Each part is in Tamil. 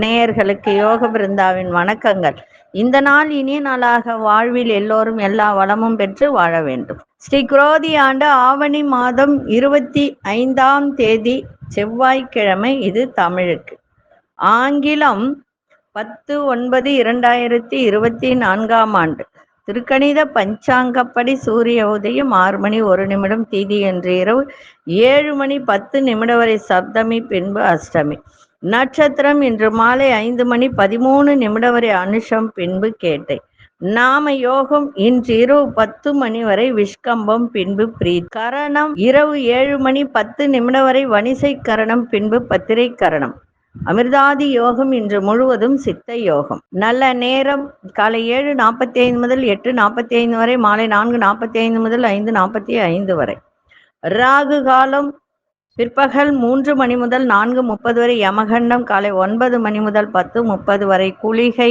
நேயர்களுக்கு யோக பிருந்தாவின் வணக்கங்கள். இந்த நாள் இனிய நாளாக வாழ்வில் எல்லோரும் எல்லா வளமும் பெற்று வாழ வேண்டும். ஸ்ரீ குரோதி ஆண்டு ஆவணி மாதம் இருபத்தி ஐந்தாம் தேதி செவ்வாய்க்கிழமை இது தமிழுக்கு. ஆங்கிலம் பத்து ஒன்பது இரண்டாயிரத்தி இருபத்தி நான்காம் ஆண்டு. திருக்கணித பஞ்சாங்கப்படி சூரிய உதயம் ஆறு மணி ஒரு நிமிடம் தீதி என்று இரவு ஏழு மணி பத்து நிமிடம் வரை சப்தமி பின்பு அஷ்டமி. நட்சத்திரம் இன்று மாலை ஐந்து மணி பதிமூணு நிமிடம் வரை அனுஷம் பின்பு கேட்டை. நாம யோகம் இன்று இரவு பத்து மணி வரை விஷ்கம்பம் பின்பு பிரீத். கரணம் இரவு ஏழு மணி பத்து நிமிடம் வரை வணிசை கரணம் பின்பு பத்திரை கரணம் அமிர்தாதி யோகம் இன்று முழுவதும் சித்த யோகம். நல்ல நேரம் காலை ஏழு நாற்பத்தி ஐந்து முதல் எட்டு நாற்பத்தி ஐந்து வரை மாலை நான்கு நாற்பத்தி ஐந்து முதல் ஐந்து நாற்பத்தி ஐந்து வரை. ராகு காலம் பிற்பகல் மூன்று மணி முதல் நான்கு முப்பது வரை யமகண்டம் காலை ஒன்பது மணி முதல் பத்து முப்பது வரை குளிகை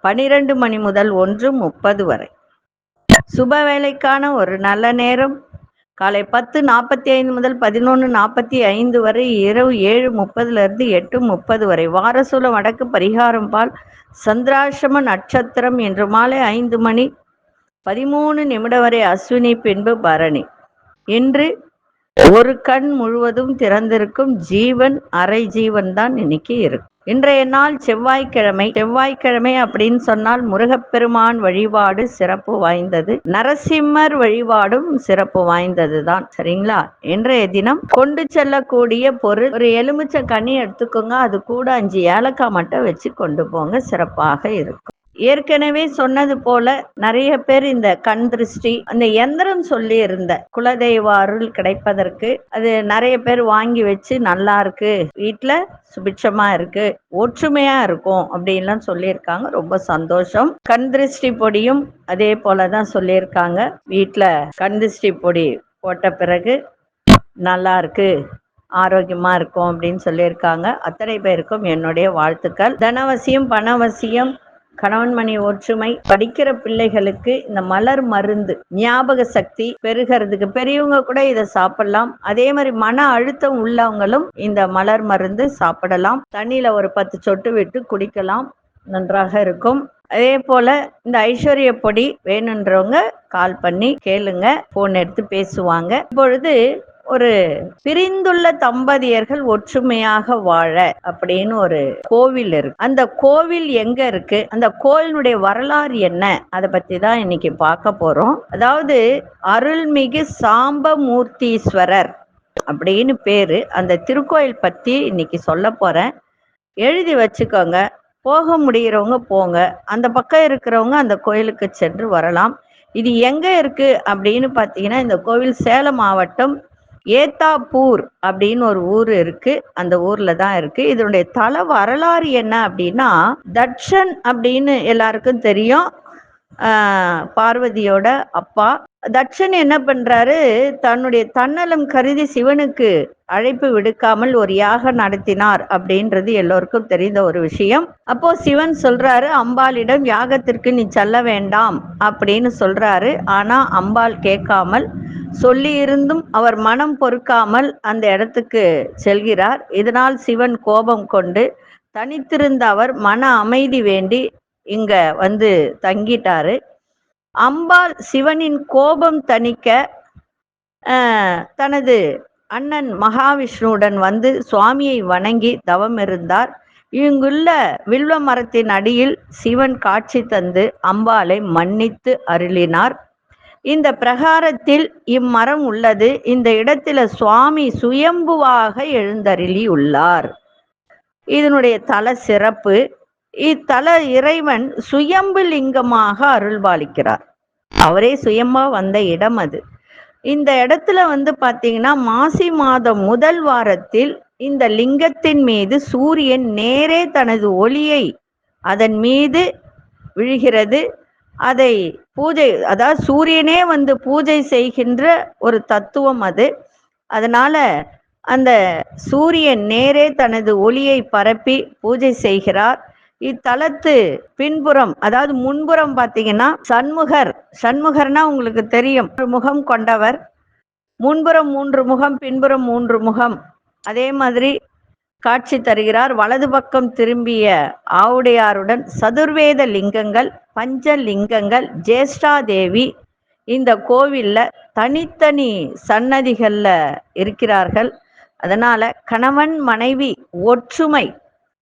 பனிரெண்டு மணி முதல் ஒன்று முப்பது வரை. சுப வேலைக்கான ஒரு நல்ல நேரம் காலை பத்து நாற்பத்தி ஐந்து முதல் பதினொன்று நாற்பத்தி ஐந்து வரை இரவு ஏழு முப்பதுலேருந்து எட்டு முப்பது வரை வாரசூலம் வடக்கு பரிகாரம் பால் சந்திராசிரம நட்சத்திரம் இன்று மாலை ஐந்து மணி பதிமூணு நிமிடம் வரை அஸ்வினி பின்பு பரணி. இன்று ஒரு கண் முழுவதும் திறந்திருக்கும் ஜீவன் அரை ஜீவன் தான் இன்னைக்கு இருக்கும் இன்றைய நாள் செவ்வாய்க்கிழமை. செவ்வாய்க்கிழமை அப்படின்னு சொன்னால் முருகப்பெருமான் வழிபாடு சிறப்பு வாய்ந்தது. நரசிம்மர் வழிபாடும் சிறப்பு வாய்ந்தது தான் சரிங்களா? இன்றைய தினம் கொண்டு செல்லக்கூடிய பொருள் ஒரு எலுமிச்சை கனி எடுத்துக்கோங்க. அது கூட அஞ்சு ஏலக்காய் மட்டும் வச்சு கொண்டு போங்க. சிறப்பாக இருக்கும். ஏற்கனவே சொன்னது போல நிறைய பேர் இந்த கண் திருஷ்டி அந்த எந்திரம் சொல்லி இருந்த குலதெய்வ அருள் கிடைப்பதற்கு அது நிறைய பேர் வாங்கி வச்சு நல்லா இருக்கு வீட்டுல சுபிட்சமா இருக்கு ஒற்றுமையா இருக்கும் அப்படின்லாம் சொல்லியிருக்காங்க. ரொம்ப சந்தோஷம். கண் திருஷ்டி பொடியும் அதே போலதான் சொல்லியிருக்காங்க. வீட்டுல கண் திருஷ்டி பொடி போட்ட பிறகு நல்லா இருக்கு ஆரோக்கியமா இருக்கும் அப்படின்னு சொல்லியிருக்காங்க. அத்தனை பேருக்கும் என்னுடைய வாழ்த்துக்கள். தனவசியம் பணவசியம் கணவன்மணி ஒற்றுமை படிக்கிற பிள்ளைகளுக்கு இந்த மலர் மருந்து ஞாபக சக்தி பெருகிறதுக்கு பெரியவங்க கூட இதை சாப்பிடலாம். அதே மாதிரி மன அழுத்தம் உள்ளவங்களும் இந்த மலர் மருந்து சாப்பிடலாம். தண்ணியில ஒரு பத்து சொட்டு விட்டு குடிக்கலாம். நன்றாக இருக்கும். அதே போல இந்த ஐஸ்வர்ய பொடி வேணுன்றவங்க கால் பண்ணி கேளுங்க. போன் எடுத்து பேசுவாங்க. இப்பொழுது ஒரு பிரிந்துள்ள தம்பதியர்கள் ஒற்றுமையாக வாழ அப்படின்னு ஒரு கோவில் இருக்கு. அந்த கோவில் எங்க இருக்கு? அந்த கோவிலுடைய வரலாறு என்ன? அதை பத்தி தான் இன்னைக்கு பார்க்க போறோம். அதாவது அருள்மிகு சாம்பமூர்த்தீஸ்வரர் அப்படின்னு பேரு. அந்த திருக்கோயில் பத்தி இன்னைக்கு சொல்ல போறேன். எழுதி வச்சுக்கோங்க. போக முடிகிறவங்க போங்க. அந்த பக்கம் இருக்கிறவங்க அந்த கோயிலுக்கு சென்று வரலாம். இது எங்க இருக்கு அப்படின்னு பார்த்தீங்கன்னா இந்த கோவில் சேலம் மாவட்டம் ஏத்தாப்பூர் அப்படின்னு ஒரு ஊர் இருக்கு. அந்த ஊர்ல தான் இருக்கு. இதனுடைய தல வரலாறு என்ன அப்படின்னா தட்சன் அப்படின்னு எல்லாருக்கும் தெரியும். பார்வதியோட அப்பா. தட்சன் என்ன பண்றாரு? தன்னுடைய தன்னலம் கருதி சிவனுக்கு அழைப்பு விடுக்காமல் ஒரு யாகம் நடத்தினார் அப்படின்றது எல்லோருக்கும் தெரிந்த ஒரு விஷயம். அப்போ சிவன் சொல்றாரு அம்பாளிடம் யாகத்திற்கு நீ செல்ல வேண்டாம் அப்படின்னு சொல்றாரு. ஆனா அம்பாள் கேட்காமல் சொல்லியிருந்தும் அவர் மனம் பொறுக்காமல் அந்த இடத்துக்கு செல்கிறார். இதனால் சிவன் கோபம் கொண்டு தனித்திருந்த அவர் மன அமைதி வேண்டி இங்க வந்து தங்கிட்டாரு. அம்பாள் சிவனின் கோபம் தணிக்க தனது அண்ணன் மகாவிஷ்ணுவுடன் வந்து சுவாமியை வணங்கி தவம் இருந்தார். இங்குள்ள வில்வ மரத்தின் அடியில் சிவன் காட்சி தந்து அம்பாளை மன்னித்து அருளினார். இந்த பிரகாரத்தில் இம்மரம் உள்ளது. இந்த இடத்துல சுவாமி சுயம்புவாக எழுந்தருளி உள்ளார் இதனுடைய தல சிறப்பு இத்தல இறைவன் சுயம்பு லிங்கமாக அருள்பாலிக்கிறார். அவரே சுயம்பா வந்த இடம் அது. இந்த இடத்துல வந்து பாத்தீங்கன்னா மாசி மாதம் முதல் வாரத்தில் இந்த லிங்கத்தின் மீது சூரியன் நேரே தனது ஒளியை அதன் மீது விழுகிறது. அதை பூஜை அதாவது சூரியனே வந்து பூஜை செய்கின்ற ஒரு தத்துவம் அது. அதனால அந்த சூரியன் நேரே தனது ஒளியை பரப்பி பூஜை செய்கிறார். இத்தலத்து பின்புறம் அதாவது முன்புறம் பார்த்தீங்கன்னா சண்முகர். சண்முகர்னா உங்களுக்கு தெரியும். ஒரு முகம் கொண்டவர். முன்புறம் மூன்று முகம் பின்புறம் மூன்று முகம். அதே மாதிரி காட்சி தருகிறார். வலது பக்கம் திரும்பிய ஆவுடையாருடன் சதுர்வேத லிங்கங்கள் பஞ்ச லிங்கங்கள் ஜேஷ்டா தேவி இந்த கோவில்ல தனித்தனி சன்னதிகள்ல இருக்கிறார்கள். அதனால கணவன் மனைவி ஒற்றுமை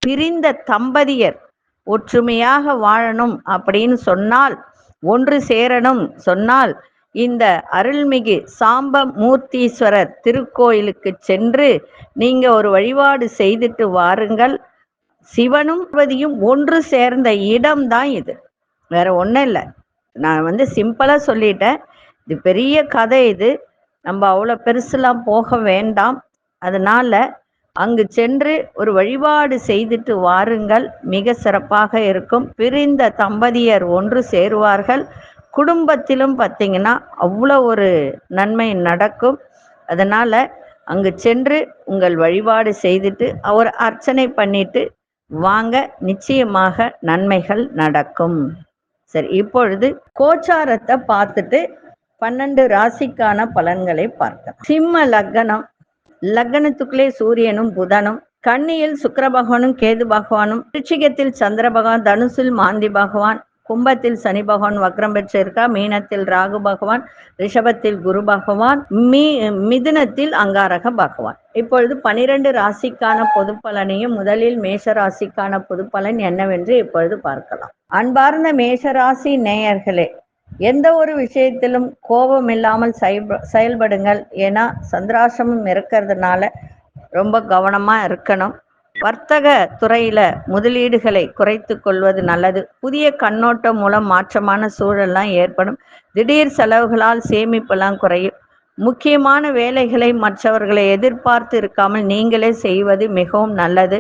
பிரிந்த தம்பதியர் ஒற்றுமையாக வாழணும் அப்படின்னு சொன்னால் ஒன்று சேரணும் சொன்னால் இந்த அருள்மிகு சாம்ப மூர்த்தீஸ்வரர் திருக்கோயிலுக்கு சென்று நீங்க ஒரு வழிபாடு செய்துட்டு வாருங்கள். சிவனும் பதியும் ஒன்று சேர்ந்த இடம் தான் இது. வேற ஒன்றும் இல்லை. நான் வந்து சிம்பிளா சொல்லிட்டேன். இது பெரிய கதை இது. நம்ம அவ்வளோ பெருசுலாம் போக வேண்டாம். அதனால அங்கு சென்று ஒரு வழிபாடு செய்துட்டு வாருங்கள். மிக சிறப்பாக இருக்கும். பிரிந்த தம்பதியர் ஒன்று சேருவார்கள். குடும்பத்திலும் பார்த்தீங்கன்னா அவ்வளோ ஒரு நன்மை நடக்கும். அதனால் அங்கு சென்று உங்கள் வழிபாடு செய்துட்டு அவர் அர்ச்சனை பண்ணிட்டு வாங்க நிச்சயமாக நன்மைகள் நடக்கும். சரி இப்பொழுது கோச்சாரத்தை பார்த்துட்டு பன்னெண்டு ராசிக்கான பலன்களை பார்க்கலாம். சிம்ம லக்னம் லக்னத்துக்குள்ளே சூரியனும் புதனும் கண்ணியில் சுக்கர பகவானும் கேது பகவானும் ரிச்சிகத்தில் சந்திர பகவான் தனுசில் மாந்தி பகவான் கும்பத்தில் சனி பகவான் வக்ரம் பெற்றிருக்கா மீனத்தில் ராகு பகவான் ரிஷபத்தில் குரு பகவான் மீ மிதுனத்தில் அங்காரக பகவான். இப்பொழுது பனிரெண்டு ராசிக்கான பொது பலனையும் முதலில் மேஷ ராசிக்கான பொது பலன் என்னவென்று இப்பொழுது பார்க்கலாம். அன்பார்ந்த மேஷராசி நேயர்களே எந்த ஒரு விஷயத்திலும் கோபம் இல்லாமல் செயல்படுங்கள். ஏன்னா சந்திராசிரமம் இருக்கிறதுனால ரொம்ப கவனமா இருக்கணும். வர்த்தக துறையில முதலீடுகளை குறைத்து கொள்வது நல்லது. புதிய கண்ணோட்டம் மூலம் மாற்றமான சூழல்லாம் ஏற்படும். திடீர் செலவுகளால் சேமிப்பெல்லாம் குறையும். முக்கியமான வேலைகளை மற்றவர்களை எதிர்பார்த்து இருக்காமல் நீங்களே செய்வது மிகவும் நல்லது.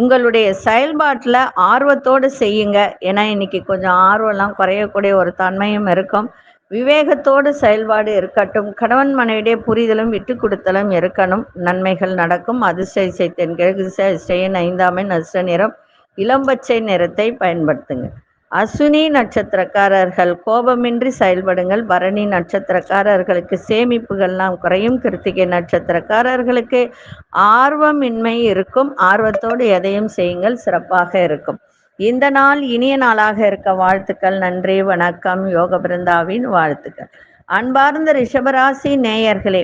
உங்களுடைய செயல்பாட்டில் ஆர்வத்தோடு செய்யுங்க. ஏன்னா இன்னைக்கு கொஞ்சம் ஆர்வம்லாம் குறையக்கூடிய ஒரு தன்மையும் இருக்கும். விவேகத்தோடு செயல்பாடு இருக்கட்டும். கணவன் மனைவிடைய புரிதலும் விட்டு கொடுத்தலும் இருக்கணும். நன்மைகள் நடக்கும். அதிர்ஷ்ட இசை தென்கிழக்கு திசை அதிர்ஷ்டன் ஐந்தாமை நஷ்ட நிறம். இளம்பச்சை நிறத்தை பயன்படுத்துங்க. அஸ்வினி நட்சத்திரக்காரர்கள் கோபமின்றி செயல்படுங்கள். பரணி நட்சத்திரக்காரர்களுக்கு சேமிப்புகள்லாம் குறையும். கிருத்திகை நட்சத்திரக்காரர்களுக்கு ஆர்வமின்மை இருக்கும். ஆர்வத்தோடு எதையும் செய்யுங்கள். சிறப்பாக இருக்கும். இந்த நாள் இனிய நாளாக இருக்க வாழ்த்துக்கள் நன்றி வணக்கம் யோக பிருந்தாவின் வாழ்த்துக்கள். அன்பார்ந்த ரிஷபராசி நேயர்களே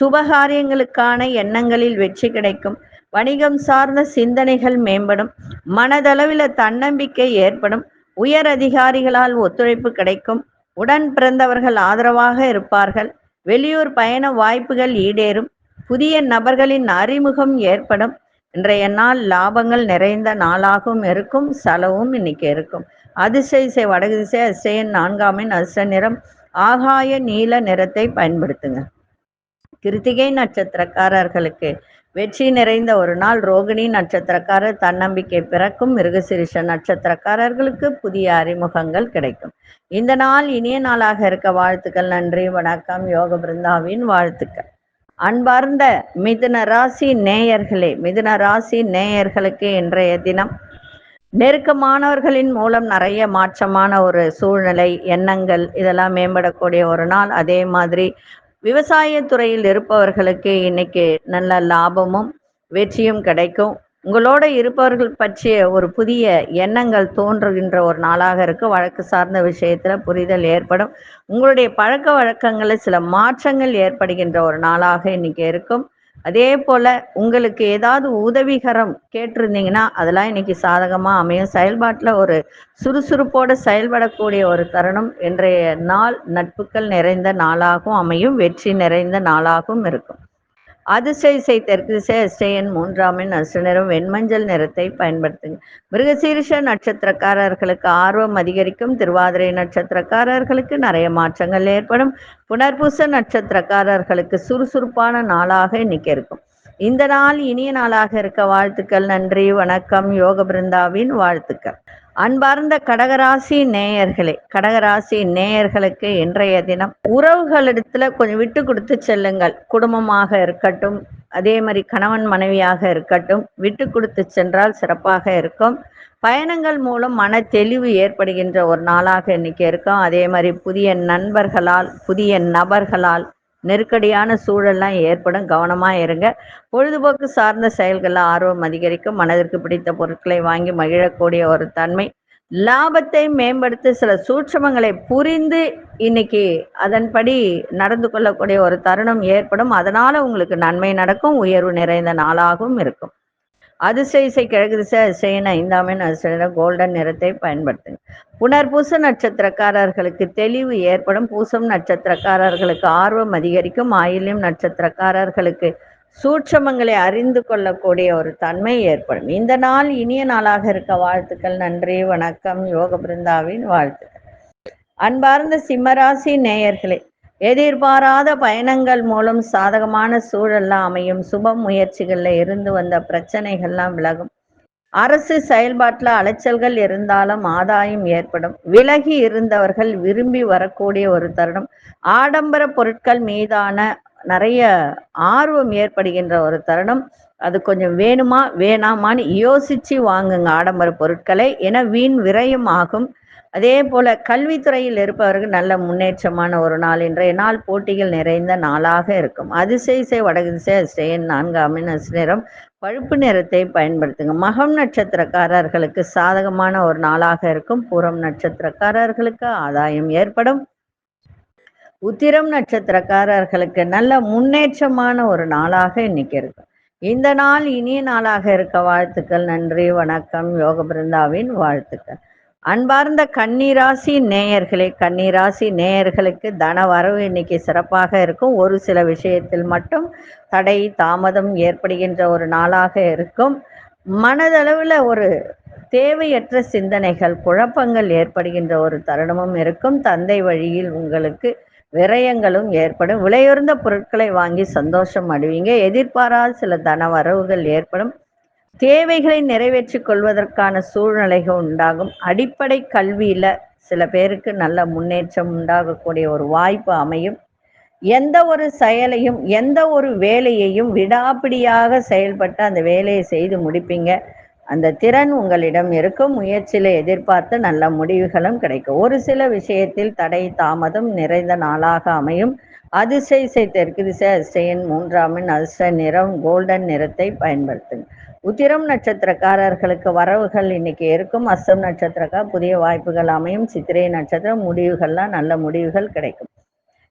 சுபகாரியங்களுக்கான எண்ணங்களில் வெற்றி கிடைக்கும். வணிகம் சார்ந்த சிந்தனைகள் மேம்படும். மனதளவில் தன்னம்பிக்கை ஏற்படும். உயர் அதிகாரிகளால் ஒத்துழைப்பு கிடைக்கும். உடன் பிறந்தவர்கள் ஆதரவாக இருப்பார்கள். வெளியூர் பயண வாய்ப்புகள் ஈடேறும். புதிய நபர்களின் அறிமுகம் ஏற்படும். இன்றைய நாள் லாபங்கள் நிறைந்த நாளாகவும் இருக்கும் செலவும் இன்னைக்கு இருக்கும். அதிசய இசை வடகு திசை அதிசயன் நான்காமின் அதிர்ஷ்ட நிறம் ஆகாய நீல நிறத்தை பயன்படுத்துங்க. கிருத்திகை நட்சத்திரக்காரர்களுக்கு வெற்றி நிறைந்த ஒரு நாள். ரோகிணி நட்சத்திரக்காரர் தன்னம்பிக்கை பிறக்கும். மிருகசிரிஷ நட்சத்திரக்காரர்களுக்கு புதிய அறிமுகங்கள் கிடைக்கும். இந்த நாள் இனிய நாளாக இருக்க. வாழ்த்துக்கள் நன்றி வணக்கம். யோக பிருந்தாவின் வாழ்த்துக்கள். அன்பார்ந்த மிதுன ராசி நேயர்களே மிதுன ராசி நேயர்களுக்கு இன்றைய தினம் நெருக்கமானவர்களின் மூலம் நிறைய மாற்றமான ஒரு சூழ்நிலை எண்ணங்கள் இதெல்லாம் மேம்படக்கூடிய ஒரு நாள். அதே மாதிரி விவசாய துறையில் இருப்பவர்களுக்கு இன்னைக்கு நல்ல லாபமும் வெற்றியும் கிடைக்கும். உங்களோட இருப்பவர்கள் பற்றிய ஒரு புதிய எண்ணங்கள் தோன்றுகின்ற ஒரு நாளாக இருக்கு. வழக்கு சார்ந்த விஷயத்துல புரிதல் ஏற்படும். உங்களுடைய பழக்க வழக்கங்களில் சில மாற்றங்கள் ஏற்படுகின்ற ஒரு நாளாக இன்னைக்கு இருக்கும். அதே போல உங்களுக்கு ஏதாவது உதவிகரம் கேட்டிருந்தீங்கன்னா அதெல்லாம் இன்னைக்கு சாதகமா அமையும். செயல்பாட்டுல ஒரு சுறுசுறுப்போடு செயல்படக்கூடிய ஒரு தருணம். இன்றைய நாள் நட்புகள் நிறைந்த நாளாகவும் அமையும். வெற்றி நிறைந்த நாளாகவும் இருக்கும். அதிசய இசை தெற்கு திசை மூன்றாம் மூன்றாமின் அசு நிறம் வெண்மஞ்சள் நிறத்தை பயன்படுத்துங்க. மிருகசீரிஷ நட்சத்திரக்காரர்களுக்கு ஆர்வம் அதிகரிக்கும். திருவாதிரை நட்சத்திரக்காரர்களுக்கு நிறைய மாற்றங்கள் ஏற்படும். புனர்பூச நட்சத்திரக்காரர்களுக்கு சுறுசுறுப்பான நாளாக இன்னைக்கு இருக்கும். இந்த நாள் இனிய நாளாக இருக்க வாழ்த்துக்கள். நன்றி வணக்கம். யோக பிருந்தாவின் வாழ்த்துக்கள். அன்பார்ந்த கடகராசி நேயர்களே கடகராசி நேயர்களுக்கு இன்றைய தினம் உறவுகளிடத்துல கொஞ்சம் விட்டு கொடுத்து செல்லுங்கள். குடும்பமாக இருக்கட்டும் அதே மாதிரி கணவன் மனைவியாக இருக்கட்டும் விட்டு கொடுத்து சென்றால் சிறப்பாக இருக்கும். பயணங்கள் மூலம் மன தெளிவு ஏற்படுகின்ற ஒரு நாளாக இன்னைக்கு இருக்கும். அதே மாதிரி புதிய நண்பர்களால் புதிய நபர்களால் நெருக்கடியான சூழல்லாம் ஏற்படும். கவனமாக இருங்க. பொழுதுபோக்கு சார்ந்த செயல்களில் ஆர்வம் அதிகரிக்கும். மனதிற்கு பிடித்த பொருட்களை வாங்கி மகிழக்கூடிய ஒரு தன்மை. லாபத்தை மேம்படுத்த சில சூட்சமங்களை புரிந்து இன்னைக்கு அதன்படி நடந்து கொள்ளக்கூடிய ஒரு தருணம் ஏற்படும். அதனால உங்களுக்கு நன்மை நடக்கும். உயர்வு நிறைந்த நாளாகவும் இருக்கும். அதிசய இசை கிழக்கு திசை அதிசயன் ஐந்தாமின் அதிசய கோல்டன் நிறத்தை பயன்படுத்துங்க. புனர்பூச நட்சத்திரக்காரர்களுக்கு தெளிவு ஏற்படும். பூசம் நட்சத்திரக்காரர்களுக்கு ஆர்வம் அதிகரிக்கும். ஆயிலும் நட்சத்திரக்காரர்களுக்கு சூட்சமங்களை அறிந்து கொள்ளக்கூடிய ஒரு தன்மை ஏற்படும். இந்த நாள் இனிய நாளாக இருக்க வாழ்த்துக்கள். நன்றி வணக்கம். யோக பிருந்தாவின் வாழ்த்துக்கள். அன்பார்ந்த சிம்மராசி நேயர்களே எதிர்பாராத பயணங்கள் மூலம் சாதகமான சூழல்லாம் அமையும். சுப முயற்சிகள்ல இருந்து வந்த பிரச்சனைகள்லாம் விலகும். அரசு செயல்பாட்டில் அலைச்சல்கள் இருந்தாலும் ஆதாயம் ஏற்படும். விலகி இருந்தவர்கள் விரும்பி வரக்கூடிய ஒரு தருணம். ஆடம்பர பொருட்கள் மீதான நிறைய ஆர்வம் ஏற்படுகின்ற ஒரு தருணம். அது கொஞ்சம் வேணுமா வேணாமான்னு யோசிச்சு வாங்குங்க ஆடம்பர பொருட்களை. என வீண் விரயம் ஆகும். அதே போல கல்வித்துறையில் இருப்பவர்கள் நல்ல முன்னேற்றமான ஒரு நாள். இன்றைய நாள் போட்டிகள் நிறைந்த நாளாக இருக்கும். அதிசய வடகிசை திசை அதிசயன் நான்கு அமினஸ் நிறம் பழுப்பு நிறத்தை பயன்படுத்துங்க. மகம் நட்சத்திரக்காரர்களுக்கு சாதகமான ஒரு நாளாக இருக்கும். பூரம் நட்சத்திரக்காரர்களுக்கு ஆதாயம் ஏற்படும். உத்திரம் நட்சத்திரக்காரர்களுக்கு நல்ல முன்னேற்றமான ஒரு நாளாக இன்னைக்கு இருக்கும். இந்த நாள் இனிய நாளாக இருக்க வாழ்த்துக்கள். நன்றி வணக்கம். யோக பிருந்தாவின் வாழ்த்துக்கள். அன்பார்ந்த கன்னிராசி நேயர்களே கன்னிராசி நேயர்களுக்கு தன வரவு இன்னைக்கு சிறப்பாக இருக்கும். ஒரு சில விஷயத்தில் மட்டும் தடை தாமதம் ஏற்படுகின்ற ஒரு நாளாக இருக்கும். மனதளவில் ஒரு தேவையற்ற சிந்தனைகள் குழப்பங்கள் ஏற்படுகின்ற ஒரு தருணமும் இருக்கும். தந்தை வழியில் உங்களுக்கு விரயங்களும் ஏற்படும். விலையுறந்த பொருட்களை வாங்கி சந்தோஷம் அடைவீங்க. எதிர்பாராத சில தன வரவுகள் ஏற்படும். தேவைகளை நிறைவேற்றிக் கொள்வதற்கான சூழ்நிலைகள் உண்டாகும். அடிப்படை கல்வியில சில பேருக்கு நல்ல முன்னேற்றம் உண்டாகக்கூடிய ஒரு வாய்ப்பு அமையும். எந்த ஒரு செயலையும் எந்த ஒரு வேலையையும் விடாப்பிடியாக செயல்பட்டு அந்த வேலையை செய்து முடிப்பீங்க. அந்த திறன் உங்களிடம் இருக்கும். முயற்சியில எதிர்பார்த்து நல்ல முடிவுகளும் கிடைக்கும். ஒரு சில விஷயத்தில் தடை தாமதம் நிறைந்த நாளாக அமையும். அதிசய தெற்கு திசை அதிசயன் மூன்றாமின் அதிர்ஷ்ட நிறம் கோல்டன் நிறத்தை பயன்படுத்துங்க. உத்திரம் நட்சத்திரக்காரர்களுக்கு வரவுகள் இன்னைக்கு இருக்கும். அஸ்தம் நட்சத்திரக்கார் புதிய வாய்ப்புகள் அமையும். சித்திரை நட்சத்திரம் முடிவுகள்லாம் நல்ல முடிவுகள் கிடைக்கும்.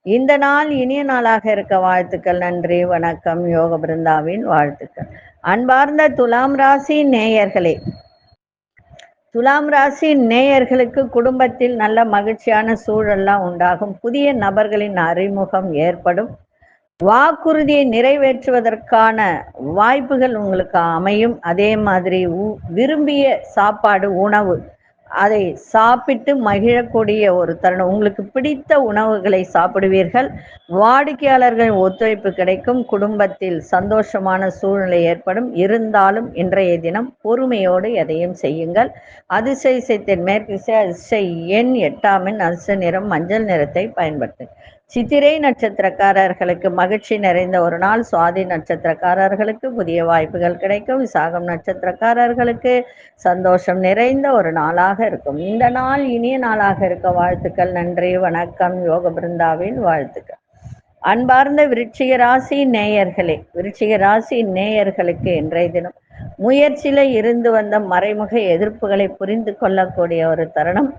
இந்த நாள் இனிய நாளாக இருக்க வாழ்த்துக்கள் நன்றி வணக்கம் யோக பிருந்தாவின் வாழ்த்துக்கள். அன்பார்ந்த துலாம் ராசி நேயர்களே துலாம் ராசி நேயர்களுக்கு குடும்பத்தில் நல்ல மகிழ்ச்சியான சூழல்லாம் உண்டாகும். புதிய நபர்களின் அறிமுகம் ஏற்படும். வாக்குறுதியை நிறைவேற்றுவதற்கான வாய்ப்புகள் உங்களுக்கு அமையும். அதே மாதிரி விரும்பிய சாப்பாடு உணவு அதை சாப்பிட்டு மகிழக்கூடிய ஒரு தருணம். உங்களுக்கு பிடித்த உணவுகளை சாப்பிடுவீர்கள். வாடிக்கையாளர்களின் ஒத்துழைப்பு கிடைக்கும். குடும்பத்தில் சந்தோஷமான சூழ்நிலை ஏற்படும். இருந்தாலும் இன்றைய தினம் பொறுமையோடு எதையும் செய்யுங்கள். அதிசய தென் மேற்கு அதிசய எண் எட்டாமின் அதிர்ஷ்ட நிறம் மஞ்சள் நிறத்தை பயன்படுத்து சித்திரை நட்சத்திரக்காரர்களுக்கு மகிழ்ச்சி நிறைந்த ஒரு நாள். சுவாதி நட்சத்திரக்காரர்களுக்கு புதிய வாய்ப்புகள் கிடைக்கும். விசாகம் நட்சத்திரக்காரர்களுக்கு சந்தோஷம் நிறைந்த ஒரு நாளாக இருக்கும். இந்த நாள் இனிய நாளாக இருக்க வாழ்த்துக்கள். நன்றி வணக்கம். யோக பிருந்தாவின் வாழ்த்துக்கள். அன்பார்ந்த விருட்சிக ராசி நேயர்களே விருட்சிக ராசி நேயர்களுக்கு இன்றைய தினம் முயற்சியில இருந்து வந்த மறைமுக எதிர்ப்புகளை புரிந்து கொள்ளக்கூடிய ஒரு தருணம்.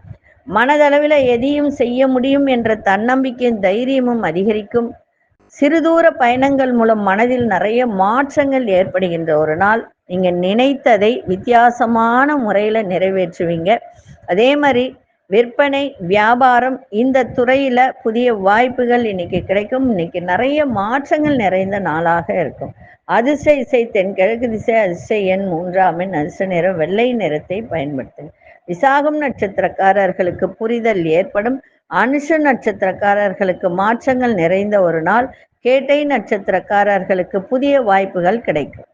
மனதளவில் எதையும் செய்ய முடியும் என்ற தன்னம்பிக்கையும் தைரியமும் அதிகரிக்கும். சிறுதூர பயணங்கள் மூலம் மனதில் நிறைய மாற்றங்கள் ஏற்படுகின்ற ஒரு நாள். நீங்க நினைத்ததை வித்தியாசமான முறையில நிறைவேற்றுவீங்க. அதே மாதிரி விற்பனை வியாபாரம் இந்த துறையில புதிய வாய்ப்புகள் இன்னைக்கு கிடைக்கும். இன்னைக்கு நிறைய மாற்றங்கள் நிறைந்த நாளாக இருக்கும். அதிசய இசை தென்கிழக்கு திசை அதிசய எண் மூன்றாமின் அதிர்ஷ்ட நிறம் வெள்ளை நிறத்தை பயன்படுத்துங்க. விசாகம் நட்சத்திரக்காரர்களுக்கு புரிதல் ஏற்படும். அனுஷ நட்சத்திரக்காரர்களுக்கு மாற்றங்கள் நிறைந்த ஒரு நாள். கேட்டை நட்சத்திரக்காரர்களுக்கு புதிய வாய்ப்புகள் கிடைக்கும்.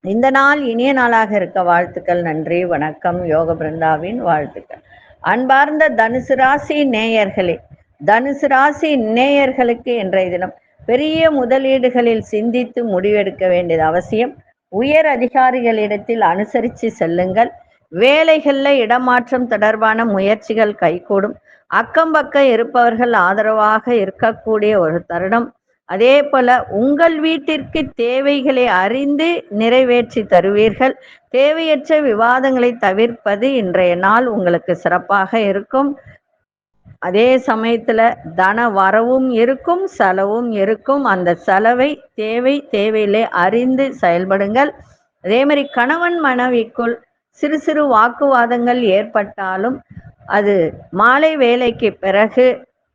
இந்த நாள் இனிய நாளாக இருக்க வாழ்த்துக்கள் நன்றி வணக்கம் யோக பிருந்தாவின் வாழ்த்துக்கள். அன்பார்ந்த தனுசு ராசி நேயர்களே தனுசு ராசி நேயர்களுக்கு இன்றைய தினம் பெரிய முதலீடுகளில் சிந்தித்து முடிவெடுக்க வேண்டியது அவசியம். உயர் அதிகாரிகளிடத்தில் அனுசரித்து செல்லுங்கள். வேலைகளில் இடமாற்றம் தொடர்பான முயற்சிகள் கைகூடும். அக்கம் பக்கம் இருப்பவர்கள் ஆதரவாக இருக்கக்கூடிய ஒரு தருணம். அதே போல உங்கள் வீட்டிற்கு தேவைகளை அறிந்து நிறைவேற்றி தருவீர்கள். தேவையற்ற விவாதங்களை தவிர்ப்பது இன்றைய நாள் உங்களுக்கு சிறப்பாக இருக்கும். அதே சமயத்துல தன வரவும் இருக்கும் செலவும் இருக்கும். அந்த செலவை தேவை தேவையிலே அறிந்து செயல்படுங்கள். அதே மாதிரி கணவன் மனைவிக்குள் சிறு சிறு வாக்குவாதங்கள் ஏற்பட்டாலும் அது மாலை வேலைக்கு பிறகு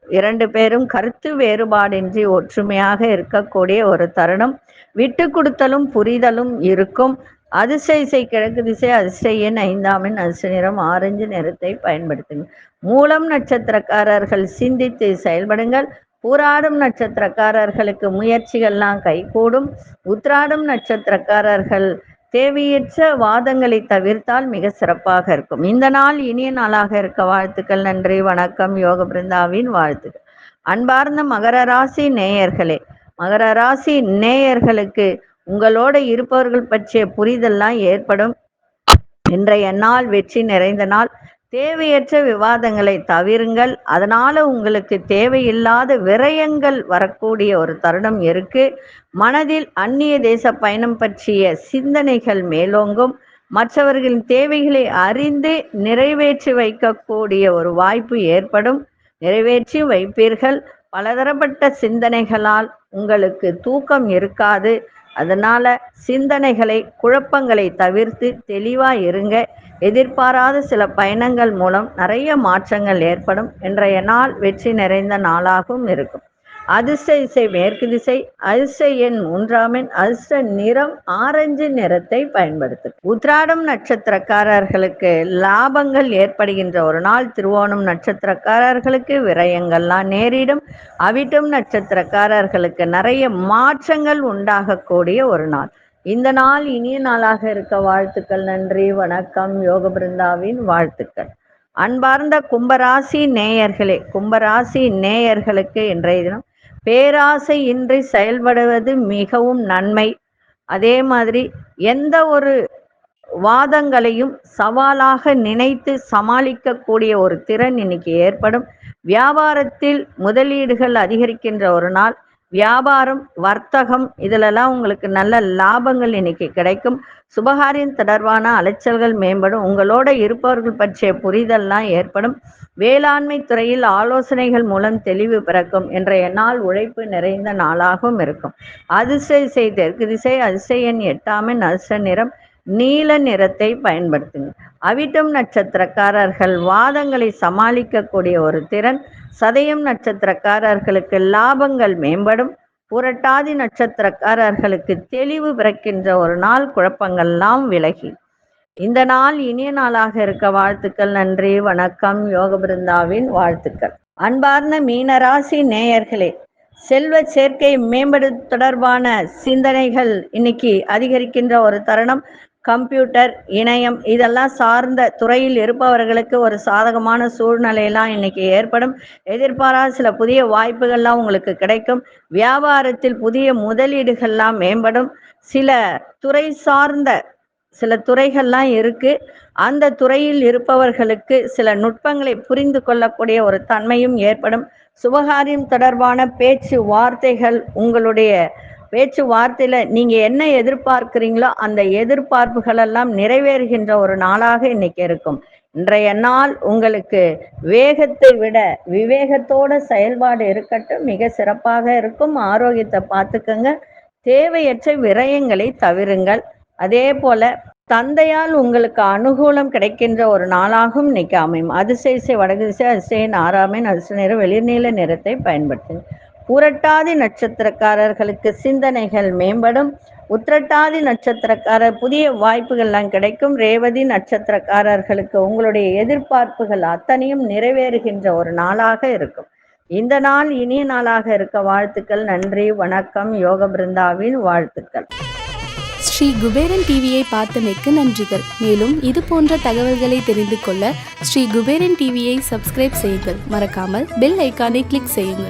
இரண்டு பேரும் கருத்து வேறுபாடின்றி ஒற்றுமையாக இருக்கக்கூடிய ஒரு தருணம். விட்டு கொடுத்தலும் புரிதலும் இருக்கும். அதிசை இசை கிழக்கு திசை அதிசய எண் ஐந்தாமின் அதிசை நிறம் ஆரஞ்சு நிறத்தை பயன்படுத்துங்க மூலம் நட்சத்திரக்காரர்கள் சிந்தித்து செயல்படுங்கள். பூராடும் நட்சத்திரக்காரர்களுக்கு முயற்சிகள்லாம் கைகூடும். உத்ராடும் நட்சத்திரக்காரர்கள் தேவையற்ற வாதங்களை தவிர்த்தால் மிக சிறப்பாக இருக்கும். இந்த நாள் இனிய நாளாக இருக்க வாழ்த்துக்கள் நன்றி வணக்கம். யோக பிருந்தாவின் வாழ்த்துக்கள். அன்பார்ந்த மகர ராசி நேயர்களே மகர ராசி நேயர்களுக்கு உங்களோட இருப்பவர்கள் பற்றிய புரிதல்லாம் ஏற்படும். இன்றைய நாள் வெற்றி நிறைந்த நாள். தேவையற்ற விவாதங்களை தவிருங்கள். அதனால உங்களுக்கு தேவையில்லாத விரயங்கள் வரக்கூடிய ஒரு தருணம் இருக்கு. மனதில் அந்நிய தேச பயணம் பற்றிய சிந்தனைகள் மேலோங்கும். மற்றவர்களின் தேவைகளை அறிந்து நிறைவேற்றி வைக்கக்கூடிய ஒரு வாய்ப்பு ஏற்படும். நிறைவேற்றி வைப்பீர்கள். பலதரப்பட்ட சிந்தனைகளால் உங்களுக்கு தூக்கம் இருக்காது. அதனால சிந்தனைகளை குழப்பங்களை தவிர்த்து தெளிவா இருங்க. எதிர்பாராத சில பயணங்கள் மூலம் நிறைய மாற்றங்கள் ஏற்படும். இன்றைய நாள் வெற்றி நிறைந்த நாளாகவும் இருக்கும். அதிர்ஷ்ட இசை மேற்கு திசை அதிர்ஷ்ட எண் மூன்றாமின் அதிர்ஷ்ட நிறம் ஆரஞ்சு நிறத்தை பயன்படுத்தும். உத்ராடம் நட்சத்திரக்காரர்களுக்கு லாபங்கள் ஏற்படுகின்ற ஒரு நாள். திருவோணம் நட்சத்திரக்காரர்களுக்கு விரயங்கள்லாம் நேரிடும். அவிட்டம் நட்சத்திரக்காரர்களுக்கு நிறைய மாற்றங்கள் உண்டாகக்கூடிய ஒரு நாள். இந்த நாள் இனிய நாளாக இருக்க வாழ்த்துக்கள் நன்றி வணக்கம் யோக பிருந்தாவின் வாழ்த்துக்கள். அன்பார்ந்த கும்பராசி நேயர்களே கும்பராசி நேயர்களுக்கு இன்றைய தினம் பேராசை இன்றி செயல்படுவது மிகவும் நன்மை. அதே மாதிரி எந்த ஒரு வாதங்களையும் சவாலாக நினைத்து சமாளிக்கக்கூடிய ஒரு திறன் இன்னைக்கு ஏற்படும். வியாபாரத்தில் முதலீடுகள் அதிகரிக்கின்ற ஒரு நாள். வியாபாரம் வர்த்தகம் இதிலெல்லாம் உங்களுக்கு நல்ல லாபங்கள் இன்னைக்கு கிடைக்கும். சுபகாரியம் தொடர்பான அலைச்சல்கள் மேம்படும். உங்களோட இருப்பவர்கள் பற்றிய புரிதல்லாம் ஏற்படும். வேளாண்மை துறையில் ஆலோசனைகள் மூலம் தெளிவு பிறக்கும். இன்றைய நாள் உழைப்பு நிறைந்த நாளாகவும் இருக்கும். அதிசய இசை தெற்கு திசை அதிசயன் எட்டாமின் அதிர்ஷ்ட நிறம் நீல நிறத்தை பயன்படுத்துங்க. அவிட்டம் நட்சத்திரக்காரர்கள் வாதங்களை சமாளிக்கக்கூடிய ஒரு திறன். சதயம் நட்சத்திரக்காரர்களுக்கு லாபங்கள் மேம்படும். புரட்டாதி நட்சத்திரக்காரர்களுக்கு தெளிவு பிறக்கின்ற ஒரு நாள் குழப்பங்கள்லாம் விலகி. இந்த நாள் இனிய நாளாக இருக்க வாழ்த்துக்கள் நன்றி வணக்கம். யோக பிருந்தாவின் வாழ்த்துக்கள். அன்பார்ந்த மீனராசி நேயர்களே செல்வ சேர்க்கை மேம்படு தொடர்பான சிந்தனைகள் இன்னைக்கு அதிகரிக்கின்ற ஒரு தருணம். கம்ப்யூட்டர் இணையம் இதெல்லாம் சார்ந்த துறையில் இருப்பவர்களுக்கு ஒரு சாதகமான சூழ்நிலையெல்லாம் இன்னைக்கு ஏற்படும். எதிர்பாராத சில புதிய வாய்ப்புகள்லாம் உங்களுக்கு கிடைக்கும். வியாபாரத்தில் புதிய முதலீடுகள்லாம் மேம்படும். சில துறை சார்ந்த சில துறைகள்லாம் இருக்கு. அந்த துறையில் இருப்பவர்களுக்கு சில நுட்பங்களை புரிந்து கொள்ளக்கூடிய ஒரு தன்மையும் ஏற்படும். சுபகாரியம் தொடர்பான பேச்சு வார்த்தைகள் உங்களுடைய பேச்சுவார்த்தையில நீங்க என்ன எதிர்பார்க்கிறீங்களோ அந்த எதிர்பார்ப்புகள் எல்லாம் நிறைவேறுகின்ற ஒரு நாளாக இன்னைக்கு இருக்கும். இன்றைய நாள் உங்களுக்கு வேகத்தை விட விவேகத்தோட செயல்பாடு இருக்கட்டும் மிக சிறப்பாக இருக்கும். ஆரோக்கியத்தை பார்த்துக்கங்க. தேவையற்ற விரயங்களை தவிருங்கள். அதே போல தந்தையால் உங்களுக்கு அனுகூலம் கிடைக்கின்ற ஒரு நாளாகவும் இன்னைக்கு அமையும். அதிசய வடகு திசை அதிசயன் ஆறாமின் அதிர்ஷ்ட நிற வெளிர்நீல நிறத்தை பயன்படுத்துங்கள். பூரட்டாதி நட்சத்திரக்காரர்களுக்கு சிந்தனைகள் மேம்படும். உத்திரட்டாதி நட்சத்திரக்காரர் புதிய வாய்ப்புகள்லாம் கிடைக்கும். ரேவதி நட்சத்திரக்காரர்களுக்கு உங்களுடைய எதிர்பார்ப்புகள் அத்தனையும் நிறைவேறுகின்ற ஒரு நாளாக இருக்கும். இந்த நாள் இனிய நாளாக இருக்க வாழ்த்துக்கள். நன்றி வணக்கம். யோக பிருந்தாவின் வாழ்த்துக்கள். ஸ்ரீ குபேரன் டிவியை பார்த்தமைக்கு நன்றிகள். மேலும் இது போன்ற தகவல்களை தெரிந்து கொள்ள ஸ்ரீ குபேரன் டிவியை சப்ஸ்கிரைப் செய்யுங்கள். மறக்காமல் பெல் ஐக்கானை கிளிக் செய்யுங்கள்.